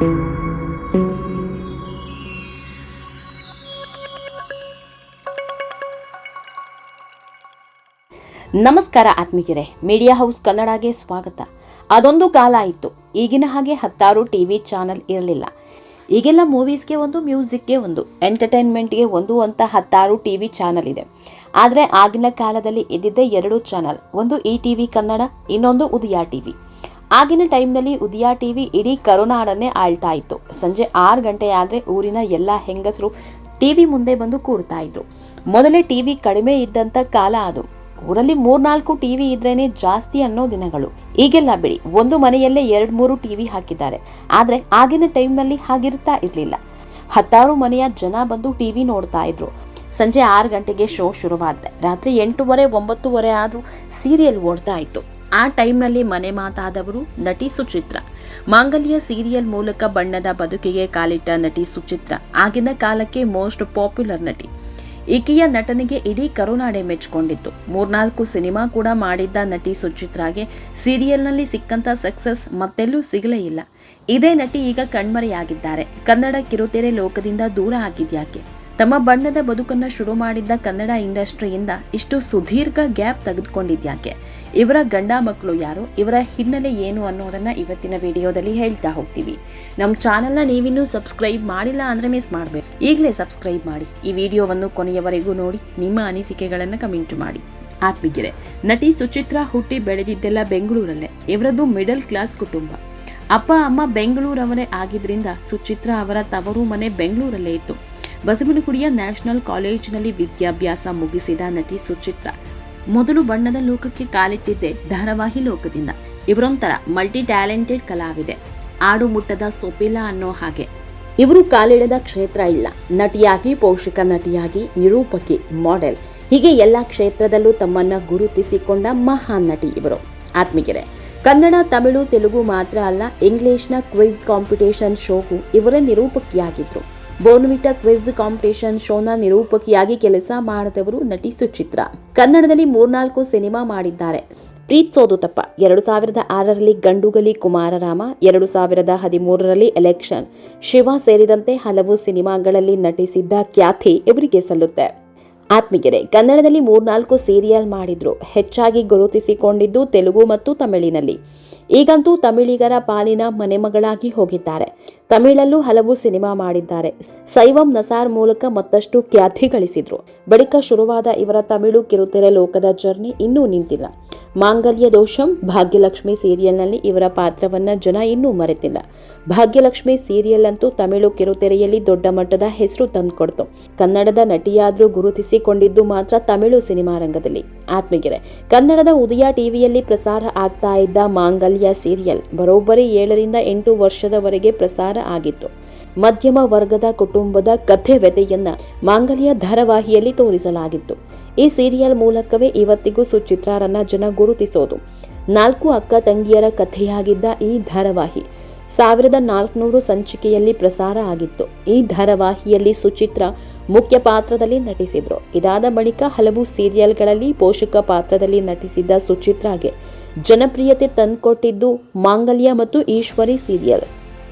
ನಮಸ್ಕಾರ ಆತ್ಮಿಕರೇ media house ಕನ್ನಡಗೆ ಸ್ವಾಗತ. ಅದೊಂದು ಕಾಲ ಇತ್ತು ಈಗಿನ ಹಾಗೆ ಹತ್ತಾರು ಟಿ ವಿ ಚಾನಲ್ ಇರಲಿಲ್ಲ. ಈಗೆಲ್ಲ ಮೂವೀಸ್ಗೆ ಒಂದು ಮ್ಯೂಸಿಕ್ಗೆ ಒಂದು ಎಂಟರ್ಟೈನ್ಮೆಂಟ್ಗೆ ಒಂದು ಅಂತ ಹತ್ತಾರು ಟಿ ವಿ ಚಾನಲ್ ಇದೆ. ಆದರೆ ಆಗಿನ ಕಾಲದಲ್ಲಿ ಇದ್ದಿದ್ದೇ ಎರಡು ಚಾನಲ್. ಒಂದು ಇ ಟಿ ವಿ ಕನ್ನಡ, ಇನ್ನೊಂದು ಉದಯ ಟಿ ವಿ ಆಗಿನ ಟೈಮ್ನಲ್ಲಿ ಉದಯ ಟಿ ವಿ ಇಡೀ ಕರುನಾಡನ್ನೇ ಆಳ್ತಾ ಇತ್ತು. ಸಂಜೆ ಆರು ಗಂಟೆ ಆದರೆ ಊರಿನ ಎಲ್ಲ ಹೆಂಗಸರು ಟಿವಿ ಮುಂದೆ ಬಂದು ಕೂರ್ತಾ ಇದ್ರು. ಮೊದಲೇ ಟಿವಿ ಕಡಿಮೆ ಇದ್ದಂಥ ಕಾಲ ಅದು. ಊರಲ್ಲಿ ಮೂರ್ನಾಲ್ಕು ಟಿವಿ ಇದ್ರೇನೆ ಜಾಸ್ತಿ ಅನ್ನೋ ದಿನಗಳು. ಈಗೆಲ್ಲ ಬಿಡಿ, ಒಂದು ಮನೆಯಲ್ಲೇ ಎರಡು ಮೂರು ಟಿವಿ ಹಾಕಿದ್ದಾರೆ. ಆದರೆ ಆಗಿನ ಟೈಮ್ನಲ್ಲಿ ಹಾಗಿರ್ತಾ ಇರಲಿಲ್ಲ. ಹತ್ತಾರು ಮನೆಯ ಜನ ಬಂದು ಟಿವಿ ನೋಡ್ತಾ ಇದ್ರು. ಸಂಜೆ ಆರು ಗಂಟೆಗೆ ಶೋ ಶುರುವಾದರೆ ರಾತ್ರಿ ಎಂಟೂವರೆ, ಒಂಬತ್ತುವರೆ ಆದರೂ ಸೀರಿಯಲ್ ಓಡ್ತಾ ಇತ್ತು. ಆ ಟೈಮ್ನಲ್ಲಿ ಮನೆ ಮಾತಾದವರು ನಟಿ ಸುಚಿತ್ರ. ಮಾಂಗಲ್ಯ ಸೀರಿಯಲ್ ಮೂಲಕ ಬಣ್ಣದ ಬದುಕಿಗೆ ಕಾಲಿಟ್ಟ ನಟಿ ಸುಚಿತ್ರ, ಆಗಿನ ಕಾಲಕ್ಕೆ ಮೋಸ್ಟ್ ಪಾಪ್ಯುಲರ್ ನಟಿ. ಈಕೆಯ ನಟನೆಗೆ ಇಡೀ ಕರುನಾಡೆ ಮೆಚ್ಚಿಕೊಂಡಿತ್ತು ಮೂರ್ನಾಲ್ಕು ಸಿನಿಮಾ ಕೂಡ ಮಾಡಿದ್ದ ನಟಿ ಸುಚಿತ್ರಾಗೆ ಸೀರಿಯಲ್ನಲ್ಲಿ ಸಿಕ್ಕಂತ ಸಕ್ಸಸ್ ಮತ್ತೆಲ್ಲೂ ಸಿಗಲೇ ಇಲ್ಲ. ಇದೇ ನಟಿ ಈಗ ಕಣ್ಮರೆಯಾಗಿದ್ದಾರೆ. ಕನ್ನಡ ಕಿರುತೆರೆ ಲೋಕದಿಂದ ದೂರ ಆಗಿದ್ಯಾಕೆ? ತಮ್ಮ ಬಣ್ಣದ ಬದುಕನ್ನ ಶುರು ಮಾಡಿದ್ದ ಕನ್ನಡ ಇಂಡಸ್ಟ್ರಿಯಿಂದ ಇಷ್ಟು ಸುದೀರ್ಘ ಗ್ಯಾಪ್ ತೆಗೆದುಕೊಂಡಿದ್ಯಾಕೆ? ಇವರ ಗಂಡ ಮಕ್ಕಳು ಯಾರು? ಇವರ ಹಿನ್ನೆಲೆ ಏನು ಅನ್ನೋದನ್ನ ಇವತ್ತಿನ ವಿಡಿಯೋದಲ್ಲಿ ಹೇಳ್ತಾ ಹೋಗ್ತೀವಿ. ನಮ್ಮ ಚಾನೆಲ್ನ ನೀವಿನ್ನೂ ಸಬ್ಸ್ಕ್ರೈಬ್ ಮಾಡಿಲ್ಲ ಅಂದ್ರೆ ಮಿಸ್ ಮಾಡಬೇಕು ಈಗಲೇ ಸಬ್ಸ್ಕ್ರೈಬ್ ಮಾಡಿ. ಈ ವಿಡಿಯೋವನ್ನು ಕೊನೆಯವರೆಗೂ ನೋಡಿ, ನಿಮ್ಮ ಅನಿಸಿಕೆಗಳನ್ನು ಕಮೆಂಟ್ ಮಾಡಿ. ಆತ್ಮಿಗಿರೆ ನಟಿ ಸುಚಿತ್ರಾ ಹುಟ್ಟಿ ಬೆಳೆದಿದ್ದೆಲ್ಲ ಬೆಂಗಳೂರಲ್ಲೇ. ಇವರದ್ದು ಮಿಡಲ್ ಕ್ಲಾಸ್ ಕುಟುಂಬ. ಅಪ್ಪ, ಅಮ್ಮ ಬೆಂಗಳೂರವರೇ ಆಗಿದ್ರಿಂದ ಸುಚಿತ್ರಾ ಅವರ ತವರು ಮನೆ ಬೆಂಗಳೂರಲ್ಲೇ ಇತ್ತು. ಬಸವನಗುಡಿಯ ನ್ಯಾಷನಲ್ ಕಾಲೇಜಿನಲ್ಲಿ ವಿದ್ಯಾಭ್ಯಾಸ ಮುಗಿಸಿದ ನಟಿ ಸುಚಿತ್ರ. ಮೊದಲು ಬಣ್ಣದ ಲೋಕಕ್ಕೆ ಕಾಲಿಟ್ಟಿದ್ದೆ ಧಾರಾವಾಹಿ ಲೋಕದಿಂದ. ಇವರೊಂಥರ ಮಲ್ಟಿ ಟ್ಯಾಲೆಂಟೆಡ್ ಕಲಾವಿದೆ. ಆಡು ಮುಟ್ಟದ ಸೊಪಿಲ ಅನ್ನೋ ಹಾಗೆ. ಇವರು ಕಾಲಿಡದ ಕ್ಷೇತ್ರ ಇಲ್ಲ. ನಟಿಯಾಗಿ, ಪೋಷಕ ನಟಿಯಾಗಿ, ನಿರೂಪಕಿ, ಮಾಡೆಲ್. ಹೀಗೆ ಎಲ್ಲ ಕ್ಷೇತ್ರದಲ್ಲೂ ತಮ್ಮನ್ನ ಗುರುತಿಸಿಕೊಂಡ ಮಹಾನ್ ನಟಿ ಇವರು. ಆತ್ಮಿಗೆರೆ ಕನ್ನಡ, ತಮಿಳು, ತೆಲುಗು ಮಾತ್ರ ಅಲ್ಲ, ಇಂಗ್ಲಿಷ್ನ ಕ್ವಿಜ್ ಕಾಂಪಿಟೇಷನ್ ಶೋಗೂ ಇವರೇ ನಿರೂಪಕಿಯಾಗಿದ್ರು. ಬೋನ್ವಿಟಾ ಕ್ವಿಜ್ ಕಾಂಪಿಟೇಷನ್ ಶೋನ ನಿರೂಪಕಿಯಾಗಿ ಕೆಲಸ ಮಾಡಿದವರು ನಟಿ ಸುಚಿತ್ರ. ಕನ್ನಡದಲ್ಲಿ ಮೂರ್ನಾಲ್ಕು ಸಿನಿಮಾ ಮಾಡಿದ್ದಾರೆ. ಪ್ರೀತ್ಸೋದು ತಪ್ಪ ಎರಡು ಸಾವಿರದ ಆರರಲ್ಲಿ ಗಂಡುಗಲಿ ಕುಮಾರರಾಮ, ಎರಡು ಸಾವಿರದ ಹದಿಮೂರರಲ್ಲಿ ಎಲೆಕ್ಷನ್. ಶಿವ ಸೇರಿದಂತೆ ಹಲವು ಸಿನಿಮಾಗಳಲ್ಲಿ ನಟಿಸಿದ್ದ ಖ್ಯಾತಿ ಇವರಿಗೆ ಸಲ್ಲುತ್ತೆ. ಆತ್ಮಿಗೆರೆ ಕನ್ನಡದಲ್ಲಿ ಮೂರ್ನಾಲ್ಕು ಸೀರಿಯಲ್ ಮಾಡಿದ್ರು. ಹೆಚ್ಚಾಗಿ ಗುರುತಿಸಿಕೊಂಡಿದ್ದು ತೆಲುಗು ಮತ್ತು ತಮಿಳಿನಲ್ಲಿ. ಈಗಂತೂ ತಮಿಳಿಗರ ಪಾಲಿನ ಮನೆಮಗಳಾಗಿ ಹೋಗಿದ್ದಾರೆ. ತಮಿಳಲ್ಲೂ ಹಲವು ಸಿನಿಮಾ ಮಾಡಿದ್ದಾರೆ. ಸೈವಂ ನಸಾರ್ ಮೂಲಕ ಮತ್ತಷ್ಟು ಖ್ಯಾತಿ ಗಳಿಸಿದ್ರು. ಬಳಿಕ ಶುರುವಾದ ಇವರ ತಮಿಳು ಕಿರುತೆರೆ ಲೋಕದ ಜರ್ನಿ ಇನ್ನೂ ನಿಂತಿಲ್ಲ. ಮಾಂಗಲ್ಯ ದೋಷಂ, ಭಾಗ್ಯಲಕ್ಷ್ಮಿ ಸೀರಿಯಲ್ನಲ್ಲಿ ಇವರ ಪಾತ್ರವನ್ನ ಜನ ಇನ್ನೂ ಮರೆತಿಲ್ಲ. ಭಾಗ್ಯಲಕ್ಷ್ಮಿ ಸೀರಿಯಲ್ ಅಂತೂ ತಮಿಳು ಕಿರುತೆರೆಯಲ್ಲಿ ದೊಡ್ಡ ಮಟ್ಟದ ಹೆಸರು ತಂದುಕೊಡ್ತು. ಕನ್ನಡದ ನಟಿಯಾದರೂ ಗುರುತಿಸಿಕೊಂಡಿದ್ದು ಮಾತ್ರ ತಮಿಳು ಸಿನಿಮಾ ರಂಗದಲ್ಲಿ. ಆತ್ಮಗೆರೆ ಕನ್ನಡದ ಉದಯ ಟಿವಿಯಲ್ಲಿ ಪ್ರಸಾರ ಆಗ್ತಾ ಇದ್ದ ಮಾಂಗಲ್ಯ ಸೀರಿಯಲ್ ಬರೋಬ್ಬರಿ ಏಳರಿಂದ ಎಂಟು ವರ್ಷದವರೆಗೆ ಪ್ರಸಾರ ಆಗಿತ್ತು. ಮಧ್ಯಮ ವರ್ಗದ ಕುಟುಂಬದ ಕಥೆ ವ್ಯಥೆಯನ್ನ ಮಾಂಗಲ್ಯ ಧಾರಾವಾಹಿಯಲ್ಲಿ ತೋರಿಸಲಾಗಿತ್ತು. ಈ ಸೀರಿಯಲ್ ಮೂಲಕವೇ ಇವತ್ತಿಗೂ ಸುಚಿತ್ರಾರನ್ನ ಜನ ಗುರುತಿಸೋದು. ನಾಲ್ಕು ಅಕ್ಕ ತಂಗಿಯರ ಕಥೆಯಾಗಿದ್ದ ಈ ಧಾರಾವಾಹಿ ಸಾವಿರದ ನಾಲ್ಕುನೂರು ಸಂಚಿಕೆಯಲ್ಲಿ ಪ್ರಸಾರ ಆಗಿತ್ತು. ಈ ಧಾರಾವಾಹಿಯಲ್ಲಿ ಸುಚಿತ್ರ ಮುಖ್ಯ ಪಾತ್ರದಲ್ಲಿ ನಟಿಸಿದ್ರು. ಇದಾದ ಬಳಿಕ ಹಲವು ಸೀರಿಯಲ್ಗಳಲ್ಲಿ ಪೋಷಕ ಪಾತ್ರದಲ್ಲಿ ನಟಿಸಿದ್ದ ಸುಚಿತ್ರಾಗೆ ಜನಪ್ರಿಯತೆ ತಂದುಕೊಟ್ಟಿದ್ದು ಮಾಂಗಲ್ಯ ಮತ್ತು ಈಶ್ವರಿ ಸೀರಿಯಲ್.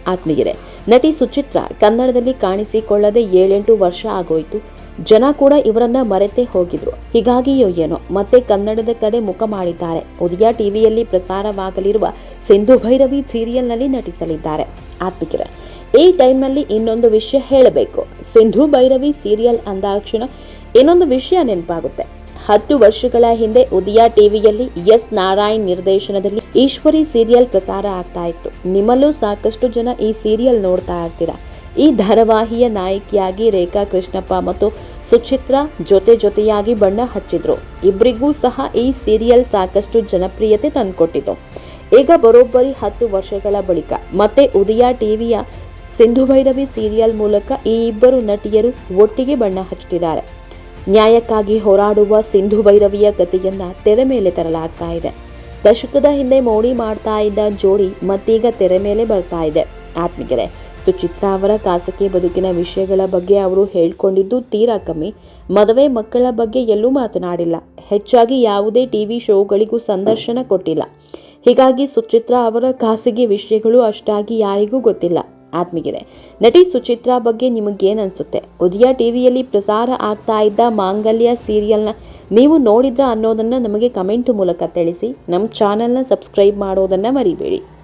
ಆತ್ಮೀಯರೇ, ನಟಿ ಸುಚಿತ್ರ ಕನ್ನಡದಲ್ಲಿ ಕಾಣಿಸಿಕೊಳ್ಳದೆ ಏಳೆಂಟು ವರ್ಷ ಆಗೋಯ್ತು. ಜನ ಕೂಡ ಇವರನ್ನ ಮರೆತೇ ಹೋಗಿದ್ರು. ಹೀಗಾಗಿಯೋ ಏನೋ, ಮತ್ತೆ ಕನ್ನಡದ ಕಡೆ ಮುಖ ಮಾಡಿದ್ದಾರೆ. ಉದಯ ಟಿವಿಯಲ್ಲಿ ಪ್ರಸಾರವಾಗಲಿರುವ ಸಿಂಧು ಭೈರವಿ ಸೀರಿಯಲ್ನಲ್ಲಿ ನಟಿಸಲಿದ್ದಾರೆ. ಆತ್ಮಿಕರ ಈ ಟೈಮ್ನಲ್ಲಿ ಇನ್ನೊಂದು ವಿಷಯ ಹೇಳಬೇಕು. ಸಿಂಧು ಭೈರವಿ ಸೀರಿಯಲ್ ಅಂದಾಕ್ಷಣ ಇನ್ನೊಂದು ವಿಷಯ ನೆನಪಾಗುತ್ತೆ. ಹತ್ತು ವರ್ಷಗಳ ಹಿಂದೆ ಉದಯ ಟಿವಿಯಲ್ಲಿ ಎಸ್ ನಾರಾಯಣ್ ನಿರ್ದೇಶನದಲ್ಲಿ ಈಶ್ವರಿ ಸೀರಿಯಲ್ ಪ್ರಸಾರ ಆಗ್ತಾ ಇತ್ತು. ನಿಮ್ಮಲ್ಲೂ ಸಾಕಷ್ಟು ಜನ ಈ ಸೀರಿಯಲ್ ನೋಡ್ತಾ ಇರ್ತೀರಾ? ಈ ಧಾರಾವಾಹಿಯ ನಾಯಕಿಯಾಗಿ ರೇಖಾ ಕೃಷ್ಣಪ್ಪ ಮತ್ತು ಸುಚಿತ್ರಾ ಜೊತೆ ಜೊತೆಯಾಗಿ ಬಣ್ಣ ಹಚ್ಚಿದ್ರು. ಇಬ್ಬರಿಗೂ ಸಹ ಈ ಸೀರಿಯಲ್ ಸಾಕಷ್ಟು ಜನಪ್ರಿಯತೆ ತಂದುಕೊಟ್ಟಿತು. ಈಗ ಬರೋಬ್ಬರಿ ಹತ್ತು ವರ್ಷಗಳ ಬಳಿಕ ಮತ್ತೆ ಉದಯ ಟಿವಿಯ ಸಿಂಧು ಭೈರವಿ ಸೀರಿಯಲ್ ಮೂಲಕ ಈ ಇಬ್ಬರು ನಟಿಯರು ಒಟ್ಟಿಗೆ ಬಣ್ಣ ಹಚ್ಚುತ್ತಿದ್ದಾರೆ ನ್ಯಾಯಕ್ಕಾಗಿ ಹೋರಾಡುವ ಸಿಂಧು ಭೈರವಿಯ ಕಥೆಯನ್ನ ತೆರೆ ಮೇಲೆ ತರಲಾಗ್ತಾ ಇದೆ. ದಶಕದ ಹಿಂದೆ ಮೋಡಿ ಮಾಡ್ತಾ ಇದ್ದ ಜೋಡಿ ಮತ್ತೀಗ ತೆರೆ ಮೇಲೆ ಬರ್ತಾ ಇದೆ. ಆತ್ಮಿಗೆರೆ ಸುಚಿತ್ರಾ ಅವರ ಖಾಸಗಿ ಬದುಕಿನ ವಿಷಯಗಳ ಬಗ್ಗೆ ಅವರು ಹೇಳ್ಕೊಂಡಿದ್ದು ತೀರಾ ಕಮ್ಮಿ. ಮದುವೆ ಮಕ್ಕಳ ಬಗ್ಗೆ ಎಲ್ಲೂ ಮಾತನಾಡಿಲ್ಲ. ಹೆಚ್ಚಾಗಿ ಯಾವುದೇ ಟಿವಿ ಶೋಗಳಿಗೂ ಸಂದರ್ಶನ ಕೊಟ್ಟಿಲ್ಲ. ಹೀಗಾಗಿ ಸುಚಿತ್ರಾ ಅವರ ಖಾಸಗಿ ವಿಷಯಗಳು ಅಷ್ಟಾಗಿ ಯಾರಿಗೂ ಗೊತ್ತಿಲ್ಲ. ಆತ್ಮಗಿದೆ ನಟಿ ಸುಚಿತ್ರಾ ಬಗ್ಗೆ ನಿಮಗೇನು ಅನಿಸುತ್ತೆ ಉದಯ ಟಿವಿಯಲ್ಲಿ ಪ್ರಸಾರ ಆಗ್ತಾ ಇದ್ದ ಮಾಂಗಲ್ಯ ಸೀರಿಯಲ್ನ ನೀವು ನೋಡಿದ್ರ ಅನ್ನೋದನ್ನು ನಮಗೆ ಕಮೆಂಟ್ ಮೂಲಕ ತಿಳಿಸಿ ನಮ್ಮ ಚಾನಲ್ನ ಸಬ್ಸ್ಕ್ರೈಬ್ ಮಾಡೋದನ್ನು ಮರಿಬೇಡಿ.